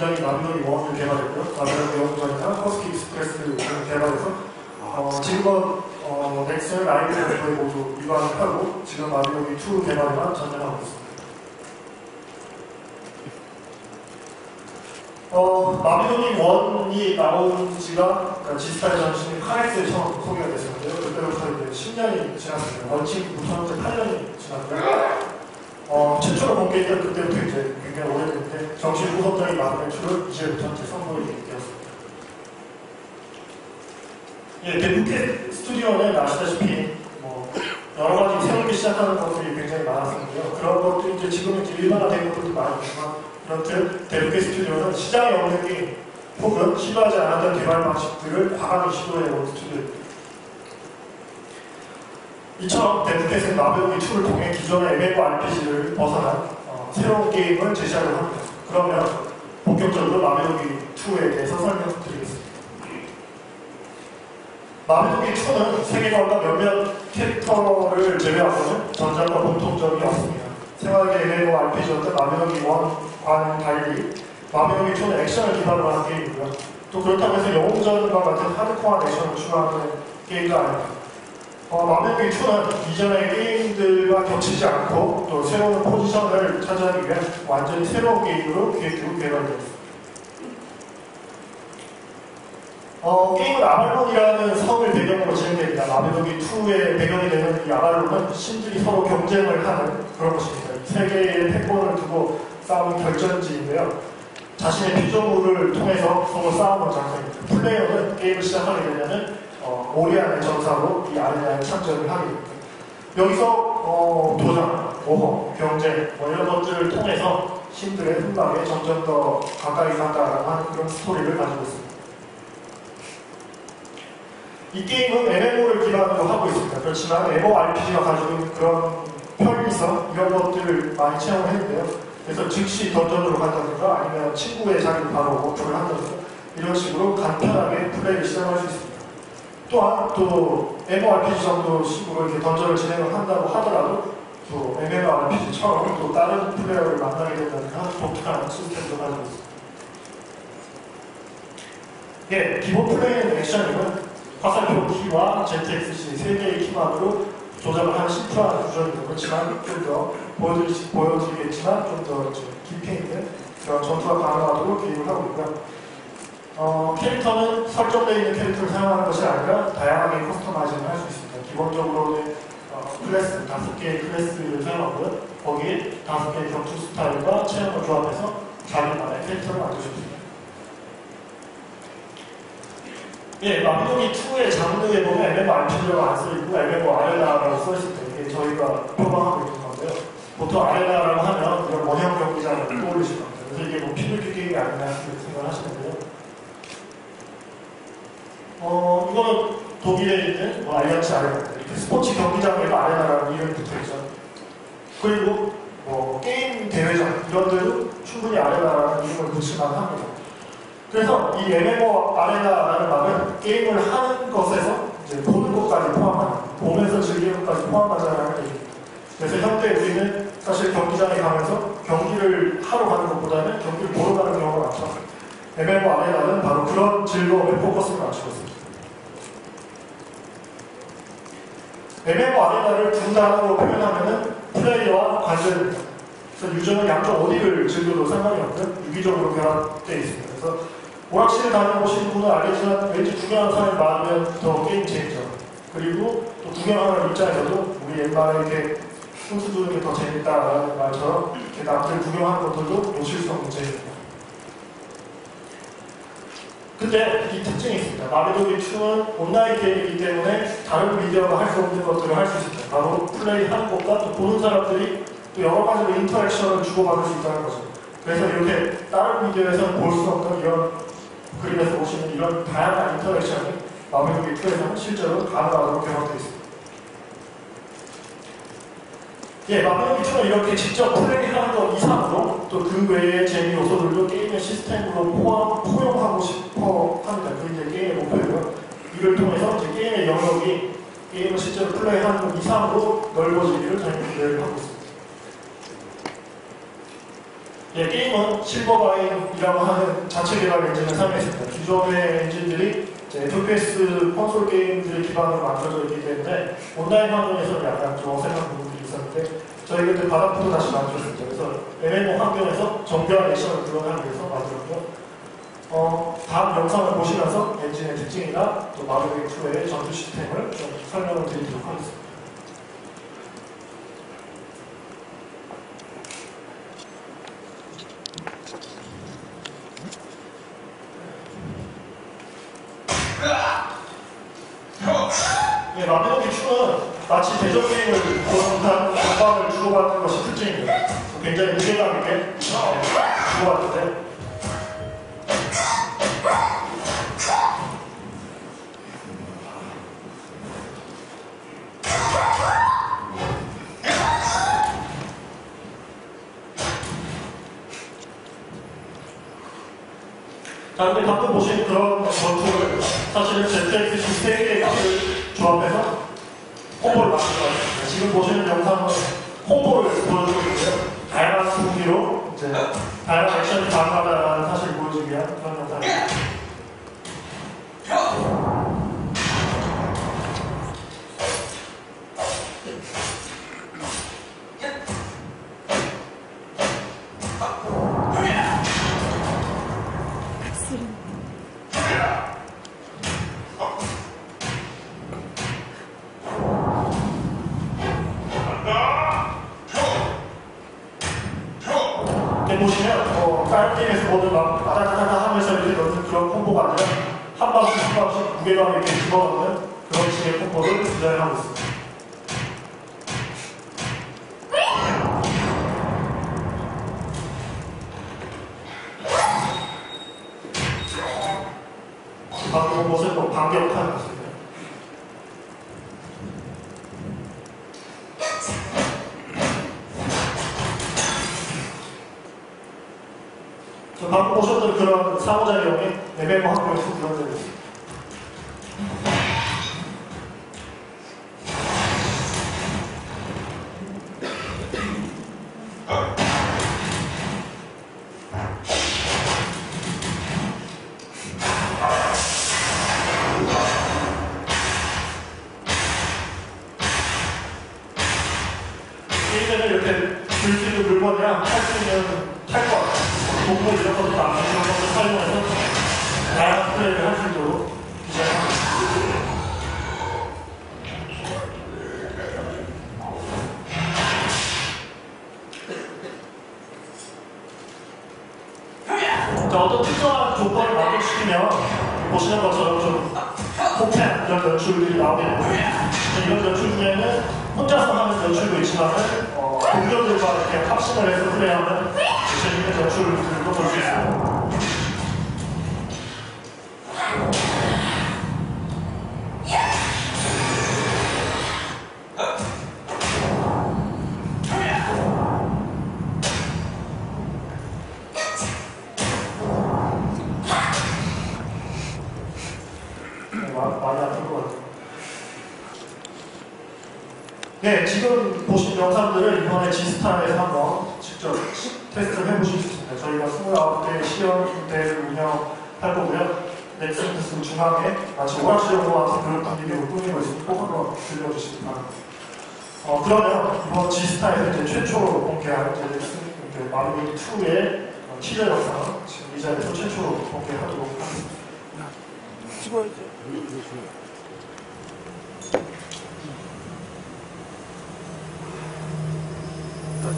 전작이 마비노기 1을 개발했고요. 마비노기 0전이나 커스키 익스프레스를 개발해서 어, 지금은 어, 넥슨 라이브 거의 모두 위반을 하고 지금 마비노기 2 개발에만 전념하고 있습니다. 어, 마비노기 1이 나온 지가 그러니까 지스타의 전신이 카렉스에 처음 소개가 됐었는데요. 그때부터 이제 10년이 지났습니다. 원칙부터 현재 8년이 지났고요. 어, 최초로 본 게임은 그때부터 이제 굉장히 오래됐는데 정식 후속작이 마음의 출을 이제부터 이제 선보이게 되었습니다. 예, 데뷔 스튜디오는 아시다시피 뭐 여러 가지 새롭게 시작하는 것들이 굉장히 많았었는데요. 그런 것들이 이제 지금은 이제 일반화된 것들도 있지만 그렇듯 데뷔 스튜디오는 시장에 없는 게임 혹은 시도하지 않았던 개발 방식들을 과감히 시도해온 스튜디오입니다. 이처럼 데프켓은 마블기 2를 통해 기존의 MMO RPG를 벗어난 어, 새로운 게임을 제시하려고 합니다. 그러면 본격적으로 마블기 2에 대해서 설명드리겠습니다. 마블기 2는 세계관과 몇몇 캐릭터를 제외하고는 전작과 공통점이 없습니다. 생활계 MMO RPG였던 마블기 1과는 달리 마블기 2는 액션을 기반으로 한 게임이고요. 또 그렇다고 해서 영웅전과 같은 하드코어한 액션을 추구하는 게임도 아닙니다. 어, 마블비 2는 이전의 게임들과 겹치지 않고 또 새로운 포지션을 차지하기 위한 완전히 새로운 게임으로 기획되고 개발되었습니다. 어, 게임은 아발론이라는 섬을 배경으로 진행됩니다. 마블로기 2의 배경이 되는 이 아발론은 신들이 서로 경쟁을 하는 그런 것입니다. 세계의 패권을 두고 싸우는 결전지인데요. 자신의 피조물을 통해서 서로 싸우는 장소입니다. 플레이어는 게임을 시작하게 되면은 어, 오리안의 전사로 이 아레나에 참전을 하게 됩니다. 여기서 어, 도전, 모험, 경쟁 뭐 이런 것들을 통해서 신들의 흠막에 점점 더 가까이 간다라고 하는 그런 스토리를 가지고 있습니다. 이 게임은 MMO를 기반으로 하고 있습니다. 그렇지만 MMORPG가 가지고 있는 그런 편의성 이런 것들을 많이 체험했는데요. 그래서 즉시 던전으로 간다든가 아니면 친구의 자리를 바로 목표를 한다든가 이런 식으로 간편하게 플레이를 시작할 수 있습니다. 또한 또 MMORPG 정도 식으로 이렇게 던전을 진행을 한다고 하더라도 또 MMORPG처럼 또 다른 플레이어를 만나게 된다든가 독특한 시스템도 가지고 있습니다. 예, 기본 플레이는 액션이면 화살표 키와 ZXC 세 개의 키만으로 조작을 하는 심플한 구조입니다. 그렇지만 좀더 보여드리겠지만 좀 더 깊이 있는 그런 전투가 가능하도록 기획을 하고 있고요. 어, 캐릭터는 설정되어 있는 캐릭터를 사용하는 것이 아니라 다양하게 커스터마이징을 할 수 있습니다. 기본적으로는 어, 클래스, 다섯 개의 클래스를 사용하고요. 거기에 다섯 개의 격투 스타일과 체험을 조합해서 자기만의 캐릭터를 만들 수 있습니다. 예, 마비노기 2의 장르에 보면 MMORPG라고 안 써있고 MMORL라고 써있을 때 저희가 표방하고 있는 건데요. 보통 RL라고 하면 이런 원형 경기장을 떠올리실 겁니다. 그래서 이게 뭐 PVP 게임이 아니냐 생각을 하시는데요. 어, 이거는 독일에 있는 뭐 알리안츠 아레나 스포츠 경기장에도 아레나라는 이름이 붙어있죠. 그리고 뭐 게임 대회장 이런 데도 충분히 아레나라는 이름을 붙일만 합니다. 그래서 이 MMO 아레나라는 말은 게임을 하는 것에서 이제 보는 것까지 포함하는 보면서 즐기는 것까지 포함하자는 얘기입니다. 그래서 현대 우리는 사실 경기장에 가면서 경기를 하러 가는 것보다는 경기를 보러 가는 경우가 많죠. MMO 아레나는 바로 그런 즐거움에 포커스를 맞추고 있습니다. MMO 아레나를 두 단어로 표현하면 플레이어와. 그래서 유저는 양쪽 어디를 즐겨도 상관이 없는 유기적으로 결합되어 있습니다. 그래서 오락실을 다녀보신 분은 알겠지만 왠지 구경하는 사람이 많으면 더 게임 재밌죠. 그리고 또 구경하는 입장에서도 우리 옛날에 이렇게 순수 두는 게 더 재밌다라는 말처럼 이렇게 남들 구경하는 것들도 놓칠 수 없는 재미입니다. 근데 이 특징이 있습니다. 마비노기 2는 온라인 게임이기 때문에 다른 미디어가 할 수 없는 것들을 할 수 있습니다. 바로 플레이하는 것과 또 보는 사람들이 또 여러 가지로 인터랙션을 주고받을 수 있다는 거죠. 그래서 이렇게 다른 미디어에서는 볼 수 없는 이런 그림에서 보시는 이런 다양한 인터랙션이 마비노기 2에서는 실제로 가능하도록 개발되어 있습니다. 예, 2는 이렇게 직접 플레이하는 것 이상으로 또 그 외의 재미 요소들도 게임의 시스템으로 포함, 포용하고 싶어 합니다. 그게 이제 게임의 목표고요. 이를 통해서 이제 게임의 영역이 게임을 실제로 플레이하는 것 이상으로 넓어지기를 저희는 기대를 하고 있습니다. 예, 게임은 실버바인이라고 하는 자체 개발 엔진을 사용했습니다. 기존의 엔진들이 이제 FPS 콘솔 게임들의 기반으로 만들어져 있기 때문에 온라인 환경에서 약간 좀 어색한 부분들이 있었는데 저희가 바닥부터 다시 만들었습니다. 그래서 MMO 환경에서 정교한 액션을 구현하기 위해서 만들었고요. 어, 다음 영상을 보시면서 엔진의 특징이나 또 마블링 2의 전투 시스템을 좀 설명을 드리도록 하겠습니다. 예, 마블링 2는 마치 대전 게임을 특징입니다. 굉장히 무게감 있게 네, 주고받는데 자, 근데 가끔 보시는 그런 전투를 사실은 ZX 3개의 값을 조합해서 콤보를 만든 거예요. 지금 보시는 영상은 콤보를 보여주고 있고요. 다양한 무기로 이제 다양한 액션이 가능하다는 사실을 보여주기 위한 그런 영상입니다. 이렇게 보시면 뭐 다른 게임에서 보는 막 아다다다다 하면서 이렇게 넣는 그런 콤보가 아니라 한 방씩 한 방씩 무게감을 이렇게 집어넣는 그런 식의 콤보를 디자인하고 있습니다. 방금 보셨던 그런 상호작용이 MMO 학교에서 구현되고 있습니다. 게임에는 이렇게 들수 있는 물건이랑 탈수 있는 탈것, 동물 이런 것도 다 이런 것도 사용해서 다양한 플레이를 할 수 있도록. 자, 어떤 특정한 조건을 만족시키면 보시는 것처럼 좀 폭탄 이런 연출들이 나오게 되고요. 이런 연출 중에는 혼자서 하는 연출도 있지만 어, 동료들과 이렇게 합심을 해서 플레이하는 네, 지금 보신 영상들을 이번에 지스타에서 한번 직접 테스트를 해보실 수 있습니다. 저희가 29개 시연대를 운영할 거고요. 넥슨테스 중앙에 마치 오락실용과 같은 그런 분위기로 꾸미고 있으니 꼭 한번 들려주시기 바랍니다. 어, 그러면 이번 지스타에서 이제 최초로 공개할 이제 넥슨 마루이 2의 티저 영상 지금 이 자리에서 최초로 공개하도록 하겠습니다. 찍어야지.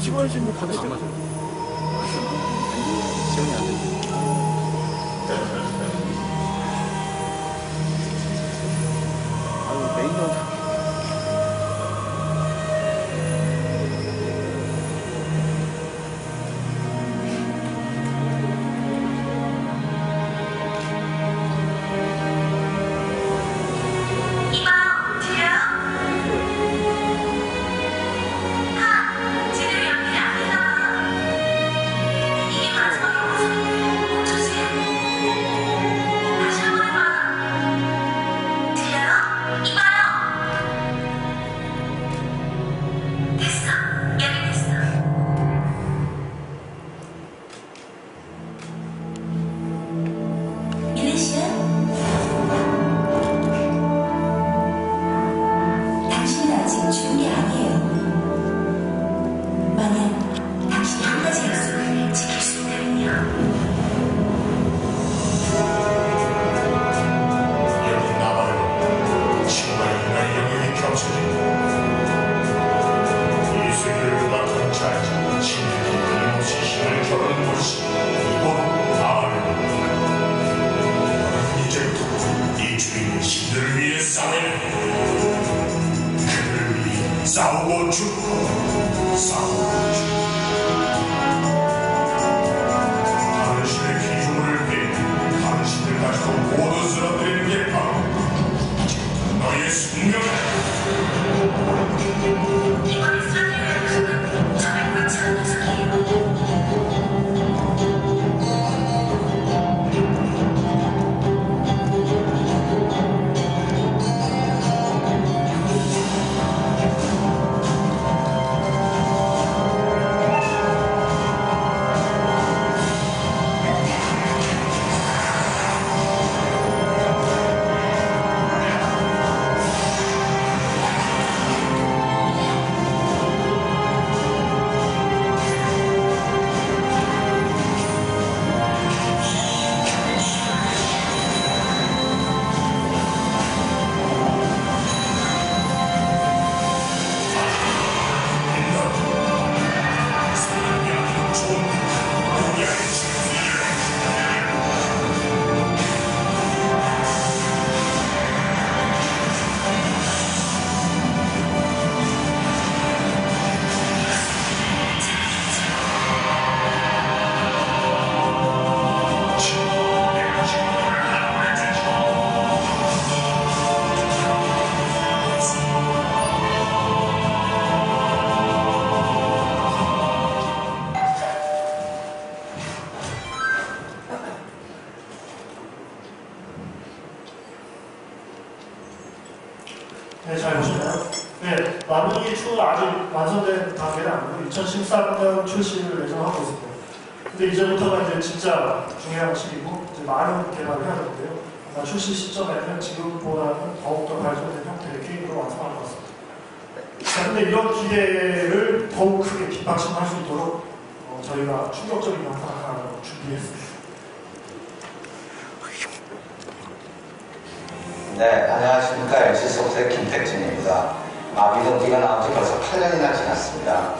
찍어야지 뭐 때. 지원이 완성된 단계는 아니고 2013년 출시를 예정하고 있습니다. 근데 이제부터가 이제 진짜 중요한 시기고 이제 많은 개발을 해야 되는데요. 아마 출시 시점에는 지금보다는 더욱더 발전된 형태의 게임으로 완성할 것 같습니다. 자, 근데 이런 기대를 더욱 크게 뒷받침할 수 있도록 어, 저희가 충격적인 영상 하나 준비했습니다. 네, 안녕하십니까. NC소프트의 김택진입니다. 마비노기가 나온 지 벌써 8년이나 지났습니다.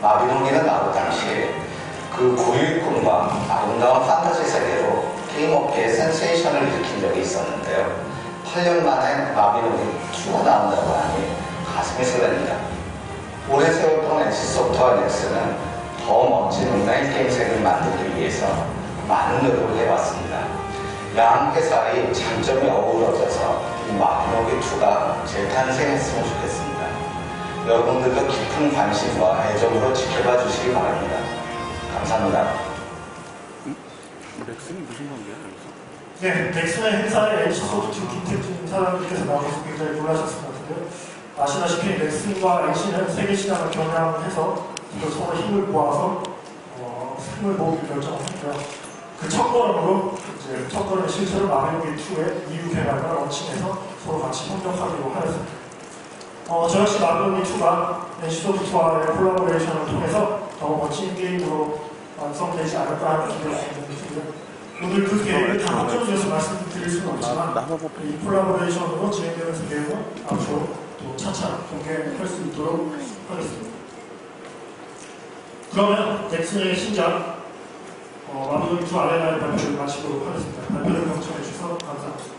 마비노기는 나올 당시 그 고유꿈과 아름다운 판타지 세계로 게임업계에 센세이션을 일으킨 적이 있었는데요. 8년 만에 마비노기 2가 나온다고 하니 가슴이 설렙니다. 오래 세웠던 NC소프트와 넥슨은 더 멋진 온라인 게임 세계를 만들기 위해서 많은 노력을 해왔습니다. 양 회사의 장점이 어우러져서 이 마비노기 2가 재탄생했으면 좋겠습니다. 여러분들도 깊은 관심과 애정으로 지켜봐 주시기 바랍니다. 감사합니다. 렉슨이 무슨 관계야? 네, 넥슨의 행사에 NC소프트 김택진 사장님께서 나오셔서 굉장히 놀라셨을 것 같은데요. 아시다시피 넥슨과 NC는 세계 시장을 겨냥해서 또 서로 힘을 모아서 어, 힘을 모으기 결정했고요. 그 첫걸음으로 이제 첫걸음 실제로 마비노기 2의 EU 개발과 런칭해서 서로 같이 협력하기로 하였습니다. 어, 저 역시 마비노기 2가 NC소프트와의 콜라보레이션을 통해서 더 멋진 게임으로 완성되지 않을까 하는 기대가 있습니다. 오늘 그 계획을 다 합쳐져서 말씀드릴 수는 없지만 나눠보 이 콜라보레이션으로 진행되는 계획은 앞으로 또 차차 공개할 수 있도록 하겠습니다. 그러면 넥슨의 신작 어, 마비노기 2 아레나의 발표를 마치도록 하겠습니다. 발표를 경청해 주셔서 감사합니다.